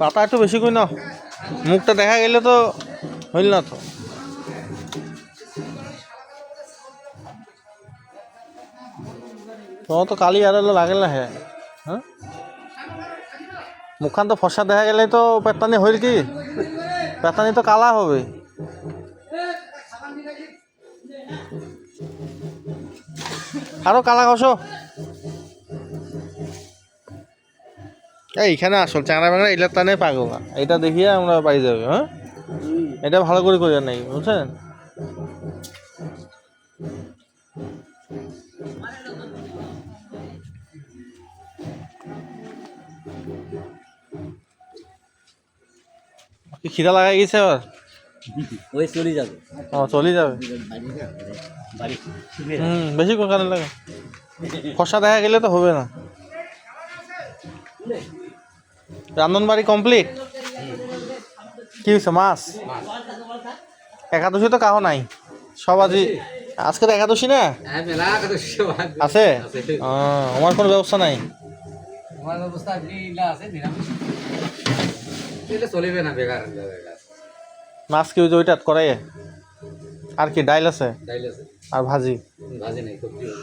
পাতা একটু বেশি করে নাও। মুখটা দেখা গেলে তো হইল না তো। তোমার তো কালি আর লাগে না হ্যাঁ হ্যাঁ? মুখখান তো ফসা দেখা গেলে তো পেতানি হইল কি? পেতানি তো কালা হবে। আরও কালা কষো এইখানে আসল চাংড়া বাংলা এটা টানে পাগল। না এটা দেখিয়ে আমরা পাই যাবে হ্যাঁ? এটা ভালো করে করি নাকি বুঝছেন? খিদা লাগাই গেছে আবার? ওই চলে যাবে। ও চলে যাবে। হুম বেশি কানে লাগে। ফসা দেখা গেলে তো হবে না। রান্ধন বাড়ি কমপ্লিট? কি হয়েছে মাছ? একাদশী তো কাহো নাই। সব আজি আজকে তো একাদশী না? হ্যাঁ আছে। আমার কোনো ব্যবস্থা নাই। মাছ কি ওই যে ওইটাত করাই আর কি ডাইল আছে? ডাইল আছে। আর ভাজি? ভাজি নাই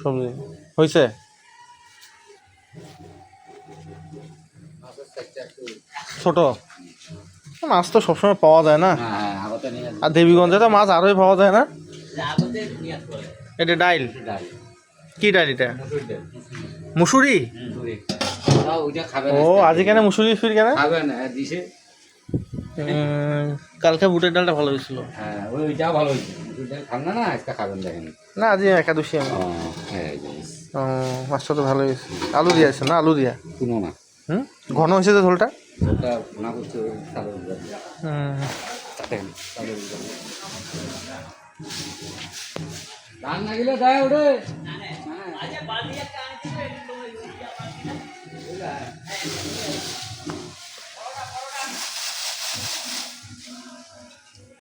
সবজি হয়েছে ছোট? মাছ তো সবসময় পাওয়া যায় না। হ্যাঁ হ্যাঁ আর দেবীগঞ্জে তো মাছ আরোই পাওয়া যায় না? এটা ডাইল? কি ডাইল এটা? মুসুরি ওইটা ও আজি কেন মুসুরি ফির কেন? হ্যাঁ, কালকে বুটের ডালটা ভালো হয়েছিল। হ্যাঁ ওই ওইটাও ভালো হয়েছে। মুসুর ডাল খান না না? আজকে খাবেন দেখেন। না আজি একাদশী আমি। ও হ্যাঁ মাছটা তো ভালো হয়েছে। আলু দিয়া আছে না আলু দিয়া? শুনো না। হুম? ঘন হয়েছে তো ঝোলটা? ওটা না করছে ওই সাদা উজ্জ্বল। হুম দেখেন, সাদা উজ্জ্বল। ধান না গেলে যায় ওরে হ্যাঁ।